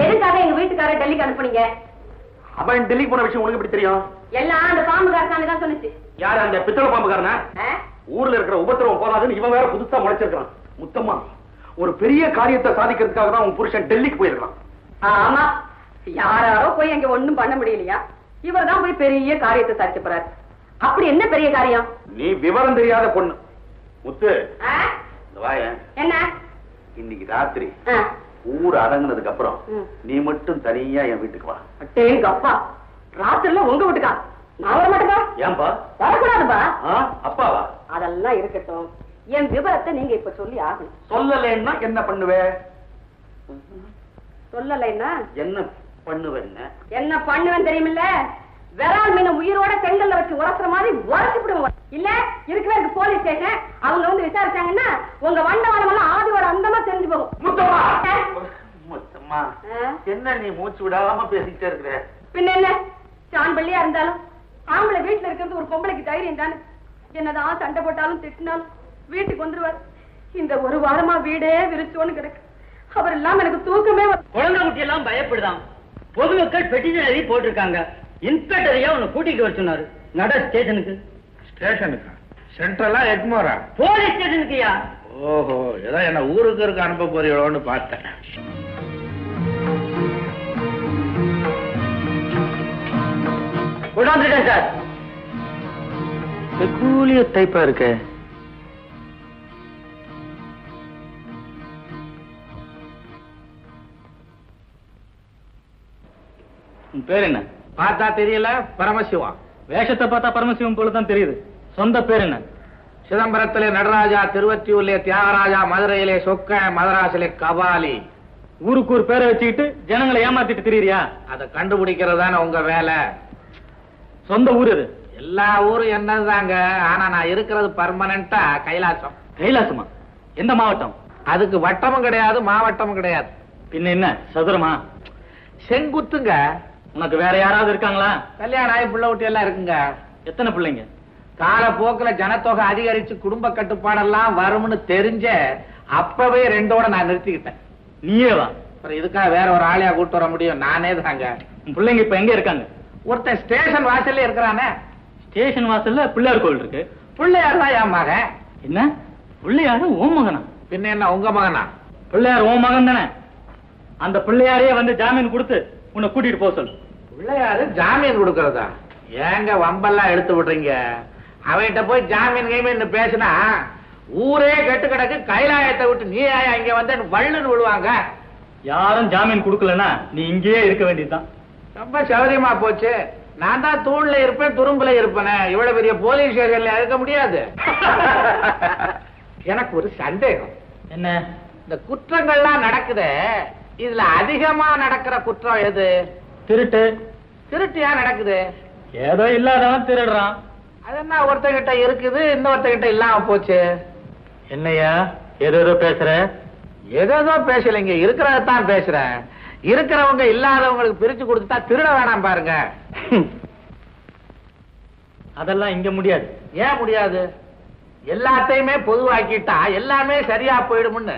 எதுக்காக எங்க வீட்டுக்காரர் டெல்லிக்கு அனுப்புனீங்க? அவன் டெல்லி போன விஷயம் உனக்கு எப்படி தெரியும்? எல்லாம் அந்த பாம்புகாரசாமி தான் சொன்னுச்சு. யார் அந்த பித்தளை பாம்புக்காரனா? ஆ? ஊர்ல இருக்கிற உபத்திரவம் போதாதுன்னு இவன் வேற புதுசா முளைச்சிருக்கான் முத்தம்மா ஒரு பெரிய காரியத்தை சாதிக்கிறதுக்காக தான் உன் புருஷன் டெல்லிக்கு போயிருக்கான் ஆமா. யாராரோ போய் அங்க ஒண்ணும் பண்ண முடியலையா? இவர் தான் போய் பெரிய காரியத்தை சாதிக்க போறாரு. அப்படி என்ன பெரிய காரியம்? நீ விவரம் தெரியாத பொண்ணு. முத்து என்ன? இன்னைக்கு ராத்திரி. ஊர் அடங்குனதுக்கு அப்புறம். நீ மட்டும் தனியா என் வீட்டுக்கு வா. அப்பா. ராத்திரில உங்க வீட்டுக்கா? நான் வர மாட்டேப்பா ஏன்பா? வரக்கூடாதுப்பா. அப்பாவா? அதெல்லாம் இருக்கட்டும். என் விவரத்தை நீங்க இப்ப சொல்லி ஆகணும். சொல்லலைன்னா என்ன பண்ணுவே? சொல்லலைன்னா? என்ன பண்ணுவேன்னு என்ன? பண்ணுவேன் தெரியுமில்ல? விரால் மீன உயிரோட செங்கல்ல வச்சு உரசுற மாதிரி உரசி விடுவோம் இல்ல இருக்கிற போலீஸ் ஸ்டேஷன் அவங்க வந்து விசாரிச்சாங்கன்னா உங்க வண்டவாளம் எல்லாம் ஆதியோட அந்தமா தெரிஞ்சு போகும். ஆ? என்ன நீ மூச்சு விடாம பேசிக்கிட்டே இருக்கிற? பின்ன என்ன சான் பள்ளியா இருந்தாலும் ஆம்பளை வீட்டுல இருக்கிறது ஒரு பொம்பளைக்கு தைரியம் தானே? என்னதான் சண்டை போட்டாலும் திட்டினாலும் வீட்டுக்கு வந்துருவார். இந்த ஒரு வாரமா வீடே விரிச்சோன்னு கிடக்கு. அவர் இல்லாம எனக்கு தூக்கமே குழந்தை குட்டி எல்லாம் பயப்படுதான். பொதுமக்கள் பெட்டிஷன் எழுதி போட்டிருக்காங்க. இன்ஸ்பெக்டரையா உன்னை கூட்டிட்டு வர சொன்னாரு. நட ஸ்டேஷனுக்கு. ஸ்டேஷனுக்கா? சென்ட்ரலா எக்மோரா? போலீஸ் ஸ்டேஷனுக்குயா? ஓஹோ ஏதோ என்ன ஊருக்கு இருக்க அனுப்ப போறீங்களோன்னு பார்த்தேன். கொண்டாந்துட்டேன் சார். கூலிய டைப்பா இருக்க. பேர் என்ன? பார்த்தா தெரியல பரமசிவா வேஷத்தை பார்த்தா பரமசிவம் போல தான் தெரியுது. சொந்த பேர் என்ன? சிதம்பரத்திலே நடராஜா திருவத்தியூர்லே தியாகராஜா மதுரையிலே சொக்க மதராசிலே கபாலி. ஊருக்கு ஒரு பேரை வச்சுக்கிட்டு ஜனங்களை ஏமாத்திட்டு திரியறியா? அதை கண்டுபிடிக்கிறது தானே உங்க வேலை. சொந்த ஊர் இது எல்லா ஊரும் என்னதாங்க ஆனா நான் இருக்கிறது பர்மனண்டா கைலாசம். கைலாசமா? எந்த மாவட்டம்? அதுக்கு வட்டமும் கிடையாது மாவட்டமும் கிடையாது. பின்ன என்ன? சதுரமா? செங்குத்துங்க. உனக்கு வேற யாராவது இருக்காங்களா? கல்யாணம் ஆகி புள்ள குட்டி எல்லாம் இருக்குங்க. எத்தனை பிள்ளைங்க? காலப்போக்குல ஜனத்தொகை அதிகரிச்சு குடும்ப கட்டுப்பாடெல்லாம் வரும்னு தெரிஞ்ச அப்பவே ரெண்டோட நான் நிறுத்திக்கிட்டேன். நீயே வா இதுக்காக வேற ஒரு ஆளையா கூட்டு வர முடியும்? நானே தாங்க பிள்ளைங்க இப்ப எங்க இருக்காங்க? ஒருத்தன் ஸ்டேஷன் வாசல்ல இருக்கிறானே. ஸ்டேஷன் வாசல்ல பிள்ளையார் கோவில் இருக்கு. பிள்ளையார் தான் என் மகன். என்ன? பிள்ளையாரு ஓ மகனா? பின்ன என்ன உங்க மகனா? பிள்ளையார் ஓ மகன் தானே. அந்த பிள்ளையாரே வந்து ஜாமீன் கொடுத்து உன்னை கூட்டிட்டு போக சொல்லு. பிள்ளையாரு ஜாமீன் கொடுக்கறதா? ஏங்க வம்பெல்லாம் எடுத்து விடுறீங்க? அவன்கிட்ட போய் ஜாமீன் கீமீன் பேசினா ஊரே கெட்டு கிடக்கு கைலாயத்தை விட்டு நீ இங்க வந்து வள்ளுன்னு விழுவாங்க. யாரும் ஜாமீன் கொடுக்கலன்னா நீ இங்கேயே இருக்க வேண்டியதுதான். ரொம்ப சௌரியமா போச்சு. நான் தான் தூண்ல இருப்பேன் துரும்புல இருப்பேனே. இவ்வளவு பெரிய போலீஸ் ஸ்டேஷன்ல இருக்க முடியாது. எனக்கு ஒரு சந்தேகம். என்ன? இந்த குற்றங்கள்லாம் நடக்குதே. இதுல அதிகமா நடக்கிற குற்றம் எது? திருட்டு. திருட்டியா நடக்குது? ஏதோ இல்லாதவன் திருடுறான். அது என்ன ஒருத்தகிட்ட இருக்குது இன்னொருத்தகிட்ட இல்லாம போச்சு? என்னையா ஏதோ ஏதோ பேசுற? ஏதேதோ பேசலைங்க இருக்கிறதான் பேசுறேன். இருக்கிறவங்க இல்லாதவங்களுக்கு பிரிச்சு கொடுத்துட்டா திருட வேணாம் பாருங்க. அதெல்லாம் இங்க முடியாது. ஏன் முடியாது? எல்லாத்தையுமே பொதுவாக்கிட்டா எல்லாமே சரியா போயிடும்னு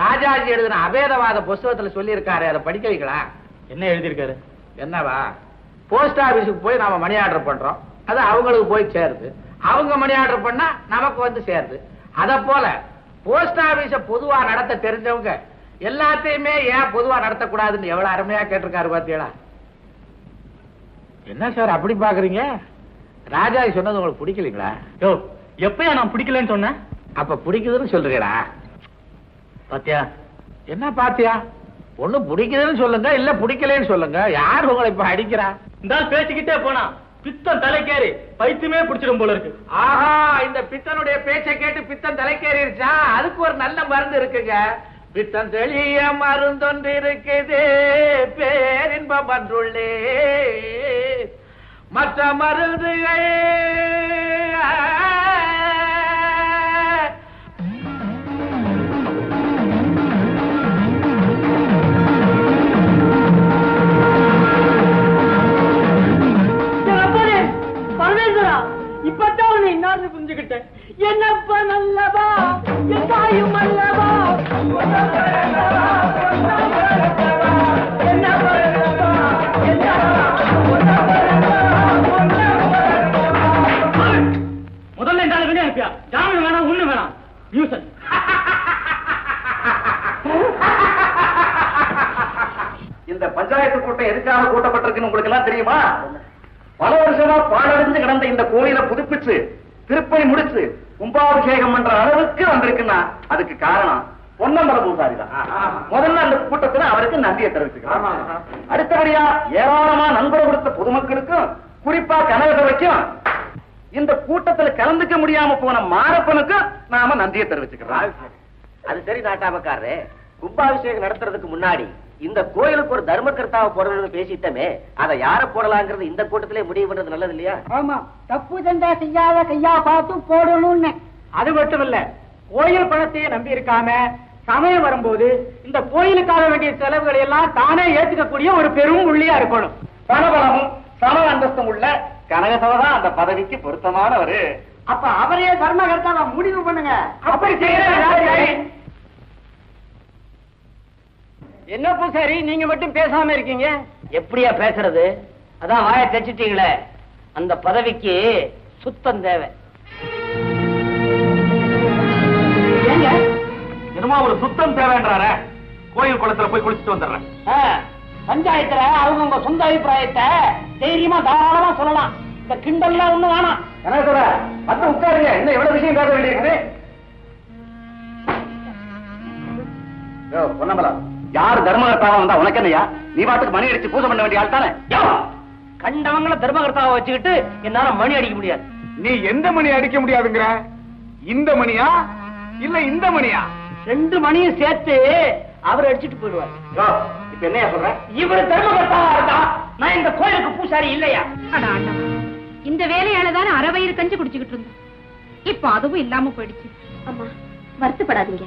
ராஜாஜி எழுதின அபேதவாத புஸ்தகத்துல சொல்லியிருக்காரு. அதை படிக்க வைக்கலாம் என்ன எழுதியிருக்காரு? என்னவா? போஸ்ட் ஆபீஸுக்கு போய் நாம மணி ஆர்டர் பண்றோம். அது அவங்களுக்கு போய் சேருது. அவங்க மணி ஆர்டர் பண்ணா நமக்கு வந்து சேருது. அத போல போஸ்ட் ஆபீஸ பொதுவா நடத்த தெரிஞ்சவங்க எல்லாத்தையுமே ஏன் பொதுவா நடத்தக்கூடாதுன்னு எவ்வளவு அருமையா கேட்டிருக்காரு பாத்தீங்களா? என்ன சார் அப்படி பாக்குறீங்க? ராஜாஜி சொன்னது உங்களுக்கு பிடிக்கலீங்களா? யோ எப்பயா நான் பிடிக்கலன்னு சொன்னேன்? அப்ப பிடிக்குதுன்னு சொல்றீங்களா? பாத்தியா? என்ன பாத்தியா? ஒண்ணு பிடிக்குதுன்னு சொல்லுங்க இல்ல பிடிக்கலன்னு சொல்லுங்க. யார் உங்களை இப்ப அடிக்கிறா? இந்த பேசிக்கிட்டே போனா. பித்தம் தலைக்கேறி பைத்தியமே பிடிச்சிடும் போல இருக்கு. ஆஹா இந்த பித்தனுடைய பேச்சை கேட்டு பித்தன் தலைக்கேறிடுச்சா அதுக்கு ஒரு நல்ல மருந்து இருக்குங்க. பித்தன் தெளிய மருந்தொன்று பேரின்பம் அன்றுள்ளே மற்ற மருந்துகள். இப்பத்த நானே நான் புரிஞ்சுக்கிட்டேன். என்னப்ப நல்லவா? என் தாயும் அல்லவா? முதல்ல இந்த ஆளு வெளியே ஜாமீன் வேணாம் ஒண்ணு வேணாம். நியூசன் இந்த பஞ்சாயத்து கூட்டம் எதுக்காக கூட்டப்பட்டிருக்குன்னு உங்களுக்கு எல்லாம் தெரியுமா? பாழடைஞ்சு கிடந்த இந்த கோயிலை புதுப்பிச்சு திருப்பணி முடிச்சு கும்பாபிஷேகம் பண்ற அளவுக்கு வந்திருக்குன்னா அதுக்கு காரணம் பொன்னம்பல பூசாரி தான். முதல்ல அந்த கூட்டத்துல அவருக்கு நன்றியை தெரிவிச்சுக்கிறோம். அடுத்தபடியா ஏராளமா நண்பர் கொடுத்த பொதுமக்களுக்கும் குறிப்பா கனகசபைக்கும் இந்த கூட்டத்துல கலந்துக்க முடியாம போன மாரப்பனுக்கும் நாம நன்றியை தெரிவிச்சுக்கிறோம். அது சரி நாட்டாமக்காரரு. கும்பாபிஷேகம் நடத்துறதுக்கு முன்னாடி இந்த கோயிலுக்கு ஒரு தர்மகர்த்தாவை போடணும்னு பேசிட்டமே அதை யார போடலாங்கிறது இந்த கூட்டத்திலே முடிவு பண்றது நல்லது இல்லையா? ஆமா தப்பு தண்டா செய்யாத கையா பார்த்து போடணும்னு. அது மட்டும் இல்ல கோயில் பணத்தையே நம்பி இருக்காம சமயம் வரும்போது இந்த கோயிலுக்காக வேண்டிய செலவுகளை எல்லாம் தானே ஏத்துக்கக்கூடிய ஒரு பெரும் உள்ளியா இருக்கணும். பணபலமும் சம அந்தஸ்தும் உள்ள கனகசபை தான் அந்த பதவிக்கு பொருத்தமானவரு. அப்ப அவரே தர்மகர்த்தாவை முடிவு பண்ணுங்க. அப்படி செய்யறேன் என்ன பூசாரி நீங்க மட்டும் பேசாம இருக்கீங்க? எப்படியா பேசுறது? அதான் வாய தைச்சிட்டீங்களே. அந்த பதவிக்கு சுத்தம் தேவை. என்னமோ ஒரு சுத்தம் தேவைன்றாரே. கோயில் குளத்துல போய் குளிச்சுட்டு வந்துடுறேன். பஞ்சாயத்துல அவங்க சொந்த அபிப்பிராயத்தை தைரியமா தாராளமா சொல்லலாம். இந்த கிண்டல்லாம் ஒண்ணு வேணாம். கனகசபை வந்து உட்காருங்க. இன்னும் எவ்வளவு விஷயம் பேச வேண்டியிருக்குது? யோ, பொன்னம்பலம். யார் தர்மகர்த்தாவா வந்தா உனக்கு என்னையா நீ பாட்டுக்கு மணி அடிச்சு பூஜை பண்ண வேண்டிய ஆள் தானே? கண்டவங்கள தர்மகர்த்தாவை வச்சுக்கிட்டு என்னால மணி அடிக்க முடியாது. நீ எந்த மணி அடிக்க முடியாதுங்கிற? இந்த மணியா? இல்ல இந்த மணியா? ரெண்டு மணியும் சேர்த்து அவர் அடிச்சிட்டு போயிடுவார். இப்ப என்னையா சொல்ற? இவர் தர்மகர்த்தாவா இருந்தா நான் இந்த கோயிலுக்கு பூசாரி இல்லையா. இந்த வேலையால தானே அரை வயிறு கஞ்சி குடிச்சுக்கிட்டு இருந்தோம். இப்போ அதுவும் இல்லாம போயிடுச்சு. அம்மா வருத்தப்படாதீங்க.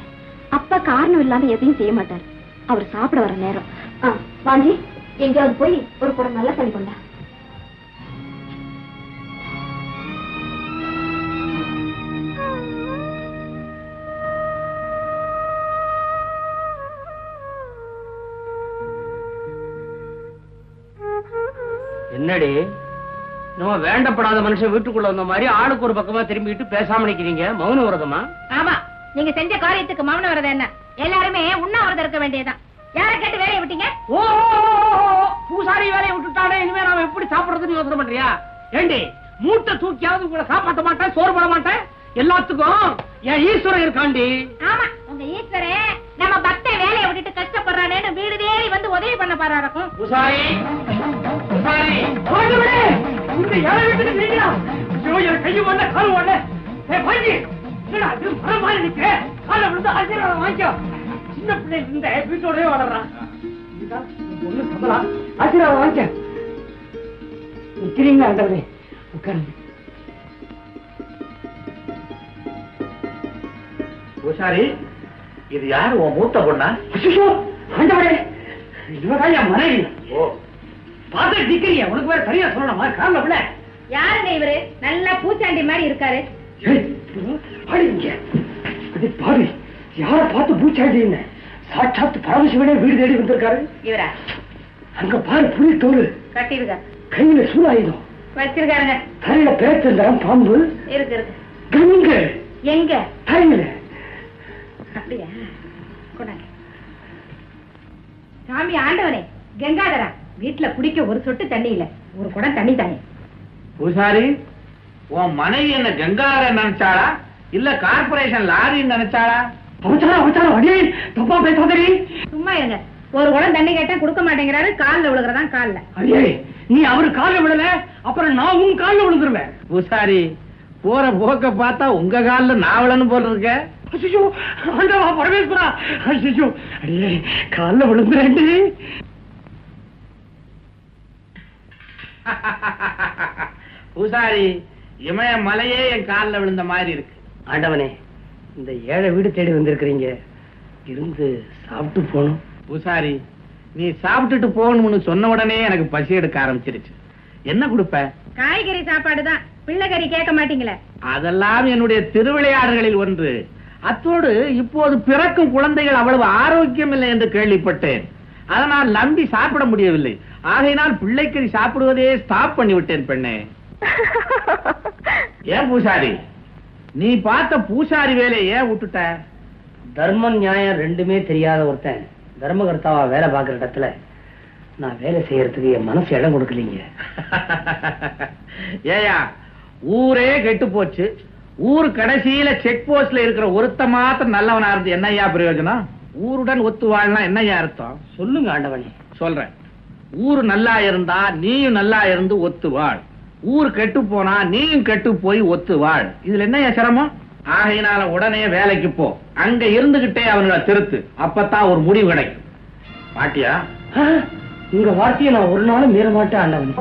அப்பா காரணம் இல்லாம எதையும் செய்ய மாட்டாரு. அவர் சாப்பிட வர நேரம். ஆ, வாங்கி எங்கேயாவது போய் ஒரு குடம் நல்ல தண்ணி கொண்டா. என்னடி? நம்ம வேண்டப்படாத மனுஷன் வீட்டுக்குள்ள வந்த மாதிரி ஆளுக்கு ஒரு பக்கமா திரும்பிட்டு பேசாம நிக்கிறீங்க? மௌன விரதமா? ஆமா நீங்க செஞ்ச காரியத்துக்கு மௌன விரதம் என்ன? எல்லாருமே உண்ணாவிரதம் இருக்க வேண்டியதுதான். யார கேட்டு வேலையை விட்டீங்க? ஓ பூசாரி வேலையை விட்டுட்டானே இனிமே நாம எப்படி சாப்பிடுறதுன்னு யோசனை பண்றியா? ஏண்டி மூட்டை தூக்கியாவது உங்களை காப்பாத்த மாட்டேன் சோறு போட மாட்டேன்? எல்லாத்துக்கும் என் ஈஸ்வரன் இருக்காண்டி ஆமா உங்க ஈஸ்வரன் நம்ம பக்தன் வேலையை விட்டுட்டு கஷ்டப்படுறானேன்னு வீடு தேடி வந்து உதவி பண்ண பாரா இருக்கும் பூசாரி பூசாரி ஆண்டவரே, இந்த ஏழை வீட்டுக்கு நீங்களா? ஐயோ, என் கையும் வரல, காலும் வரல. ஏய், பாஞ்சி, இது மரம் மாதிரி நிக்க? காலை விழுந்து ஆசீர்வாதம் வாங்கிக்கோ. சின்ன பிள்ளை இருந்த வீட்டோடவே வளர்றான். இதுதான் உன் பொண்ணு கமலா. ஆசீர்வாதம் வாங்கிக்க. நிக்கிறீங்களா, ஆண்டவரே? உட்காருங்க. பூசாரி இது யாரு உன் மூத்த பொண்ணா ஆண்டவரே, இவதான் என் மனைவி. ஓ பார்த்து நிக்கிறீங்க, உனக்கு வேற சரியா சொல்லணுமா? விழ. யாருங்க இவரு நல்லா பூச்சாண்டி மாதிரி இருக்காரு ஏய், பாடி இங்க. அடே பாவி, யாரை பார்த்து பூச்சாண்டின்னு சாட்சாத் பரமசிவனே வீடு தேடி வந்திருக்காரு. இவரா? அங்க பாரு புலி தோல் கட்டிருக்காரு கையில சூடாயுதம் வச்சிருக்காருங்க. தலையில பேச்சந்தரம் பாம்பு. இருக்கு இருக்கு. கங்க எங்க? தலையில. அப்படியா? கொண்டாங்க. சாமி ஆண்டவனே கங்காதரா. வீட்டுல குடிக்க ஒரு சொட்டு தண்ணி இல்ல. ஒரு குடம் தண்ணி தானே. பூசாரி உன் மனைவி என்ன கங்கார நினைச்சாளா? இல்ல கார்பரேஷன் லாரின்னு நினைச்சாளா? அவச்சாரம் அவச்சாரம் அடியே தப்பா பேசாதடி சும்மா இருங்க. ஒரு குடம் தண்ணி கேட்டா கொடுக்க மாட்டேங்கிறாரு கால்ல விழுகிறதான் கால்ல. அடியே நீ அவரு காலில் விடல அப்புறம் நான் உன் காலில் விழுந்துருவேன். பூசாரி போற போக்க பார்த்தா உங்க கால்ல நாவலன்னு போல இருக்க ஆண்டவா பரமேஸ்வரா. ஐயோ அடியே காலில் விழுந்துறேன்டி. பூசாரி இமய மலையே என் கால்ல விழுந்த மாதிரி இருக்கு. ஆண்டவனே இந்த ஏழை வீடு தேடி வந்திருக்கிறீங்க. இருந்து சாப்பிட்டு போகணும் பூசாரி நீ சாப்பிட்டுட்டு போகணும்னு சொன்ன உடனே எனக்கு பசி எடுக்க ஆரம்பிச்சிருச்சு. என்ன கொடுப்ப? காய்கறி சாப்பாடு தான். பிள்ளைகறி கேட்க மாட்டீங்களே. அதெல்லாம் என்னுடைய திருவிளையாடல்களில் ஒன்று. அத்தோடு இப்போது பிறக்கும் குழந்தைகள் அவ்வளவு ஆரோக்கியம் இல்லை என்று கேள்விப்பட்டேன். அதனால் நம்பி சாப்பிட முடியவில்லை. ஆகையினால் பிள்ளைக்கறி சாப்பிடுவதே ஸ்டாப் பண்ணி விட்டேன் பெண்ணே. ஏன் பூசாரி? நீ பார்த்த பூசாரி வேலையை ஏன் விட்டுட்ட? தர்மம் நியாயம் ரெண்டுமே தெரியாத ஒருத்தன் தர்மகர்த்தாவா வேலை பார்க்குற இடத்துல நான் வேலை செய்யறதுக்கு என் மனசு இடம் கொடுக்கலீங்க. ஏயா ஊரே கெட்டு போச்சு. ஊர் கடைசியில செக் போஸ்ட்ல இருக்கிற ஒருத்த மாத்திரம் நல்லவனா இருந்து என்னய்யா பிரயோஜனம்? ஊருடன் ஒத்து வாழலாம் என்னய்யா அர்த்தம்? சொல்லுங்க ஆண்டவனே. சொல்றேன். ஊரு நல்லா இருந்தா நீயும் நல்லா இருந்து ஒத்து வாழ். ஊர் கெட்டு போனா நீயும் கெட்டு போய் ஒத்து வாழ். இதுல என்னய்யா சிரமம்? ஆகையினால உடனே வேலைக்கு போ. அங்க இருந்துகிட்டே அவனுங்களை திருத்து. அப்பதான் ஒரு முடிவு கிடைக்கும். பாட்டியா? உங்க வார்த்தையை நான் ஒரு நாளும் மீற மாட்டேன் ஆண்டவனே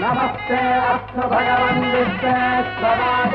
நமஸ்தே அஸ்து பகவன் விஸ்வேஸ்வராய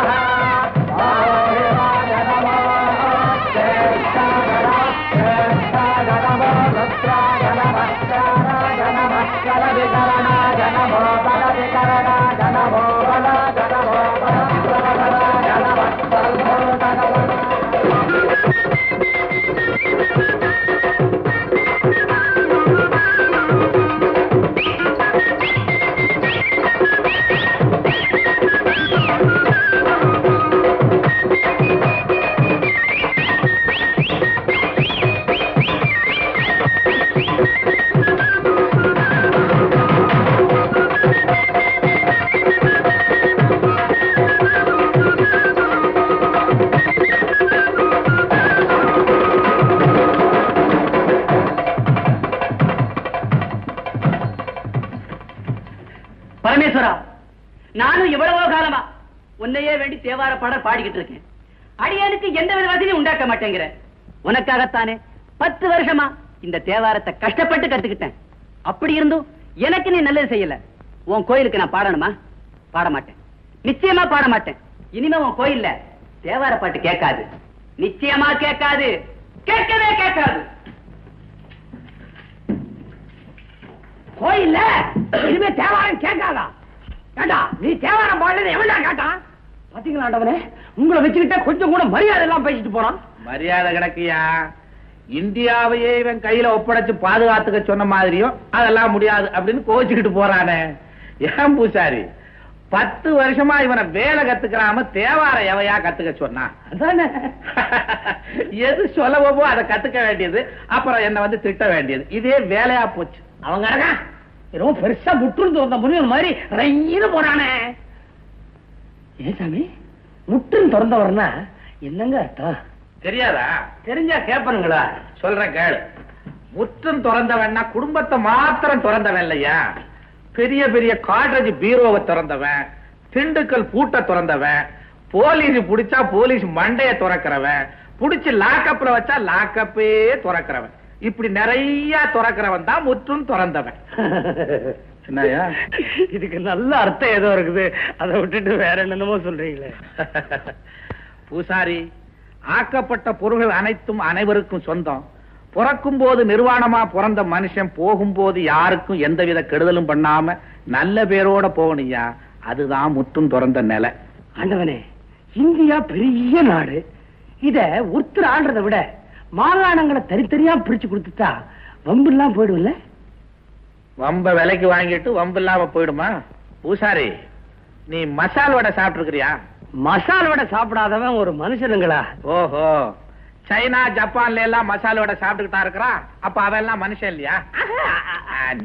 பரமேஸ்வரா நானும் எவ்வளவோ காலமா உன்னையே வேண்டி தேவார பாடல் பாடிக்கிட்டு இருக்கேன். அடியானுக்கு எந்த வித வசதியும் உண்டாக்க மாட்டேங்கிற. உனக்காகத்தானே பத்து வருஷமா இந்த தேவாரத்தை கஷ்டப்பட்டு கத்துக்கிட்டேன். அப்படி இருந்தும் எனக்கு நீ நல்லது செய்யல. உன் கோயிலுக்கு நான் பாடணுமா? பாடமாட்டேன். நிச்சயமா பாடமாட்டேன். இனிமே உன் கோயில்ல தேவார பாட்டு கேட்காது. நிச்சயமா கேட்காது. கேட்கவே கேட்காது. கோயில்ல இனிமே தேவாரம் கேட்காதா? ஏண்டா நீ தேவாரம் பாடல எவன்டா கேட்டான்? பாத்தீங்களா ஆண்டவனே? உங்களை வச்சுக்கிட்டா கொஞ்சம் கூட மரியாதை எல்லாம் பேசிட்டு போறான். மரியாதை கிடக்குயா? இந்தியாவையே இவன் கையில ஒப்படைச்சு பாதுகாத்துக்க சொன்ன மாதிரியும் அதெல்லாம் முடியாது அப்படின்னு கோச்சுக்கிட்டு போறானே. ஏன் பூசாரி? பத்து வருஷமா இவனை வேலை கத்துக்கிறாம தேவார எவையா கத்துக்க சொன்னான் அதானே. எது சொல்லவோ அதை கத்துக்க வேண்டியது அப்புறம் என்ன வந்து திட்ட வேண்டியது. இதே வேலையா போச்சு. அவங்க இருக்கான் ரொம்ப பெருசா முற்றுந்து வந்த முனிவன் மாதிரி ரெயின்னு போறானே. ஏன் சாமி முற்றும் திறந்தவர்னா என்னங்க அர்த்தம்? தெரியாதா? தெரிஞ்சா கேப்பனுங்களா? சொல்றேன் கேளு. முற்றும் திறந்தவன்னா குடும்பத்தை மாத்திரம் திறந்தவன் இல்லையா? பெரிய பெரிய காட்ரேஜ் பீரோவை திறந்தவன் திண்டுக்கல் பூட்டை திறந்தவன் போலீஸ் புடிச்சா போலீஸ் மண்டைய திறக்கிறவன் புடிச்சு லாக்கப்ல வச்சா லாக்கப்பே திறக்கிறவன். இப்படி நிறைய திறக்கிறவன் தான் முற்றும் திறந்தவன்? இதுக்கு நல்ல அர்த்தம் ஏதோ இருக்குது. அதை விட்டுட்டு வேற என்னென்னமோ சொல்றீங்களே. பூசாரி ஆக்கப்பட்ட பொருள்கள் அனைத்தும் அனைவருக்கும் சொந்தம். பிறக்கும் போது நிர்வாணமா பிறந்த மனுஷன் போகும்போது யாருக்கும் எந்தவித கெடுதலும் பண்ணாம நல்ல பேரோட போகணுயா அதுதான் முற்றும் திறந்த நிலை. ஆண்டவனே இந்தியா பெரிய நாடு. இத ஒருத்தர் ஆள்றதை விட மாகாணங்களை தனித்தனியா பிரிச்சு கொடுத்துட்டா வம்புலாம் போயிடும்ல? வம்ப விலைக்கு வாங்கிட்டு வம்பு இல்லாம போயிடுமா? பூசாரி நீ மசால் வடை சாப்பிட்டுருக்கிறியா? மசால் வடை சாப்பிடாதவன் ஒரு மனுஷனுங்களா? ஓஹோ சைனா ஜப்பான்ல எல்லாம் மசால் வடை சாப்பிட்டுக்கிட்டா இருக்கிறான் அப்ப அவன் எல்லாம் மனுஷன் இல்லையா?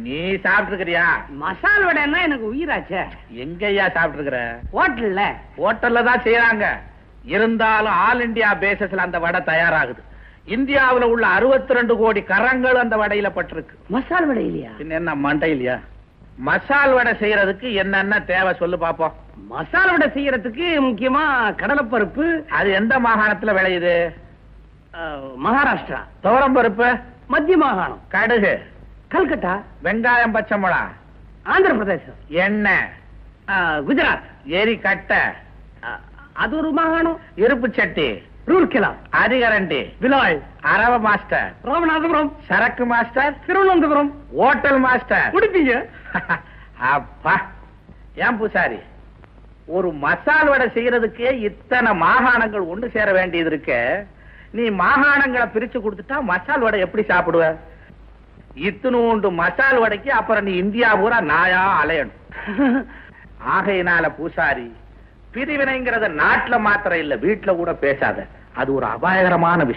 நீ சாப்பிட்டுருக்கிறியா? மசால் வடைன்னா எனக்கு உயிராச்சே. எங்கய்யா சாப்பிட்டுருக்கிற? ஹோட்டல்ல. ஹோட்டல்ல தான் செய்யறாங்க இருந்தாலும் ஆல் இந்தியா பேசஸ்ல அந்த வடை தயாராகுது. இந்தியாவுல உள்ள 62 கோடி கரங்கள் அந்த வடையில பட்டிருக்கு. மசால் வடை இல்லையா? பின்ன என்ன மண்டை இல்லையா? மசால் வடை செய்யறதுக்கு என்னென்ன தேவை சொல்லு பாப்போம். மசால் வடை செய்யறதுக்கு முக்கியமா கடலைப்பருப்பு அது எந்த மாகாணத்துல விளையுது? மகாராஷ்டிரா. துவரம் பருப்பு மத்திய மாகாணம். கடுகு கல்கட்டா. வெங்காயம் பச்சை மிளகா ஆந்திர பிரதேசம் எண்ணெய் குஜராத். எரி கட்டை அது ஒரு மாகாணம். இருப்பு சட்டி ரூர்கெலா அதிகரண்டி. விலாய். அரவ மாஸ்டர். ராமநாதபுரம். சரக்கு மாஸ்டர். திருவனந்தபுரம். Hotel master. உடுப்பீங்க. அப்பா. ஏன் பூசாரி? ஒரு மசால் வடை செய்யறதுக்கே இத்தனை மாகாணங்கள் ஒன்று சேர வேண்டியது இருக்கு. நீ மாகாணங்களை பிரிச்சு கொடுத்துட்டா மசால் வடை எப்படி சாப்பிடுவ? இத்துணூண்டு மசால் வடைக்கு அப்புறம் நீ இந்தியா பூரா நாயா அலையணும். ஆகையினால பூசாரி பிரிவினைங்கிறத நாட்டுல மாத்திரம் இல்ல வீட்டுல கூட பேசாத. அது ஒரு அபாயகரமான விஷயம்.